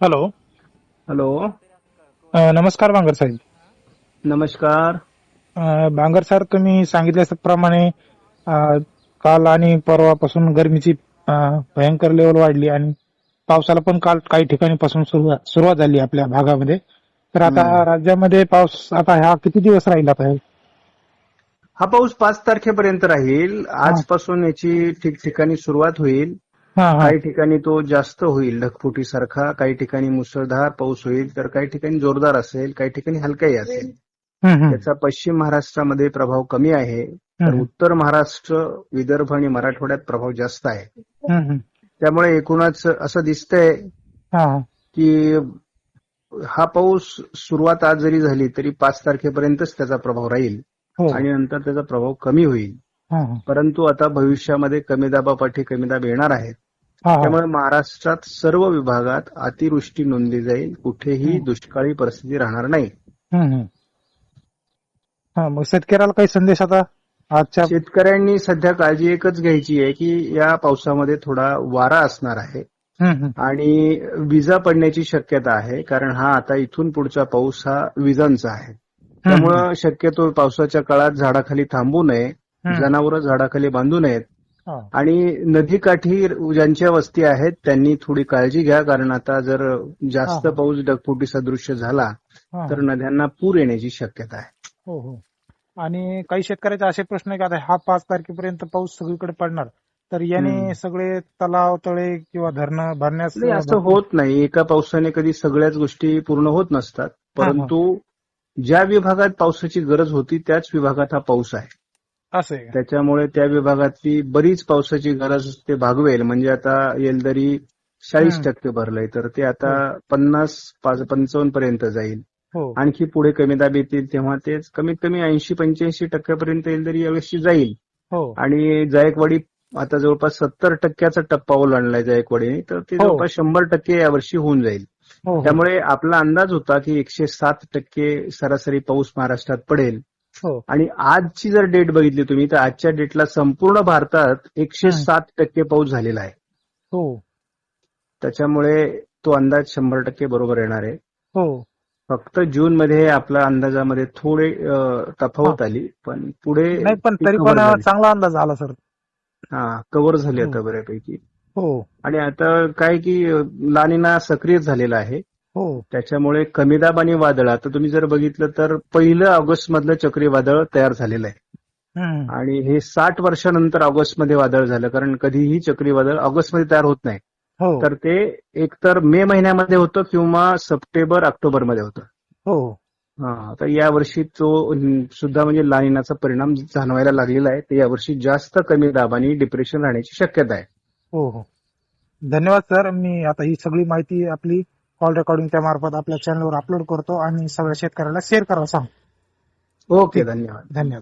Hello hello अ, नमस्कार बांगर साहेब. नमस्कार. अ, Bangar sir तुम्ही सांगितल्याप्रमाणे अ, काल आणि परवापासून गरमीची अ, भयंकर लेवल वाढली आणि पावसाला पण काल काही ठिकाणी पासून सुरुवात सुरुवात झाली आपल्या भागामध्ये. तर आता हम्म. राज्यामध्ये पाऊस आता ह्या किती दिवस राहील आता हे? हा पाऊस पाच तारखेपर्यंत राहील. आजपासून याची ठिकठिकाणी सुरुवात होईल. हा हा काही ठिकाणी तो जास्त होईल ढगफुटीसारखा. काही ठिकाणी मुसळधार पाऊस होईल तर काही ठिकाणी जोरदार असेल काही ठिकाणी हलकाही असेल. त्याचा पश्चिम महाराष्ट्रामध्ये प्रभाव कमी आहे तर उत्तर महाराष्ट्र विदर्भ आणि मराठवाड्यात प्रभाव जास्त आहे. त्यामुळे एकूणच असं दिसतंय की हा पाऊस सुरुवात आज जरी झाली तरी पाच तारखेपर्यंतच त्याचा प्रभाव राहील हो. आणि नंतर त्याचा प्रभाव कमी होईल. परंतु आता भविष्यामध्ये कमी दाबापाठी कमी दाब येणार आहेत. त्यामुळे महाराष्ट्रात सर्व विभागात अतिवृष्टी नोंदली जाईल कुठेही. दुष्काळी परिस्थिती राहणार नाही. हा मग शेतकऱ्याला काही संदेश आता आजच्या शेतकऱ्यांनी सध्या काळजी एकच घ्यायची आहे की या पावसामध्ये थोडा वारा असणार आहे. आणि विजा पडण्याची शक्यता आहे कारण हा आता इथून पुढचा पाऊस हा विजांचा आहे त्यामुळं शक्यतो पावसाच्या काळात झाडाखाली थांबू नये. जनावरं झाडाखाली बांधू नयेत. आणि नदीकाठी ज्यांच्या वस्ती आहेत त्यांनी थोडी काळजी घ्या कारण आता जर जास्त. पाऊस ढगफुटी सदृश्य झाला. तर नद्यांना पूर येण्याची शक्यता आहे हो हो आणि काही शेतकऱ्याचे असे प्रश्न आहे की आता हा पाच तारखेपर्यंत पाऊस सगळीकडे पडणार तर याने. सगळे तलाव तळे किंवा धरणं भरण्यास असं होत नाही एका पावसाने कधी सगळ्याच गोष्टी पूर्ण होत नसतात परंतु ज्या विभागात पावसाची गरज होती त्याच विभागात हा पाऊस आहे? त्याच्यामुळे त्या विभागातली बरीच पावसाची गरज ते भागवेल. म्हणजे आता येलदरी चाळीस. टक्के भरलंय. तर ते आता पन्नास पाच- पंचावन्न पर्यंत जाईल. हो. आणखी पुढे कमी दाब येतील तेव्हा ते कमीत कमी ऐंशी पंच्याऐंशी टक्क्यापर्यंत येलदरी यावर्षी जाईल. हो. आणि जायकवाडी आता जवळपास सत्तर टक्क्याचा टप्पा ओलांडलाय जायकवाडीने तर ते हो. जवळपास शंभर टक्के यावर्षी होऊन जाईल. हो हो. त्यामुळे आपला अंदाज होता की एकशे सात टक्के सरासरी पाऊस महाराष्ट्रात पडेल. हो आणि आजची जर डेट बघितली तुम्ही तर आजच्या डेटला संपूर्ण भारतात एकशे हं. सात टक्के पाऊस झालेला आहे. हो. त्याच्यामुळे तो अंदाज शंभर टक्के बरोबर येणार आहे. हो. फक्त जून मध्ये आपल्या अंदाजामध्ये थोडे तफावत आली पण पुढे पण तरी पण. चांगला अंदाज आला सर. हा कव्हर झाली आता हो. बऱ्यापैकी. हो. आणि आता काय की लानिना सक्रिय झालेला आहे. हो त्याच्यामुळे कमी दाब आणि वादळ. आता तुम्ही जर बघितलं तर पहिलं ऑगस्ट मधलं चक्रीवादळ तयार झालेलं आहे. आणि हे साठ वर्षानंतर ऑगस्टमध्ये वादळ झालं कारण कधीही चक्रीवादळ ऑगस्टमध्ये तयार होत नाही. हो. तर ते एकतर मे महिन्यामध्ये होतं किंवा सप्टेंबर ऑक्टोबरमध्ये होतं. हो. हा तर यावर्षी तो सुद्धा म्हणजे लानिनाचा परिणाम जाणवायला लागलेला आहे. तर यावर्षी जास्त कमी दाब आणि डिप्रेशन राहण्याची शक्यता आहे. हो हो. धन्यवाद सर. मी आता ही सगळी माहिती आपली कॉल रेकॉर्डिंगच्या मार्फत आपल्या चॅनलवर अपलोड करतो आणि सगळ्या शेतकऱ्याला शेअर करावं सांग ओके धन्यवाद. धन्यवाद.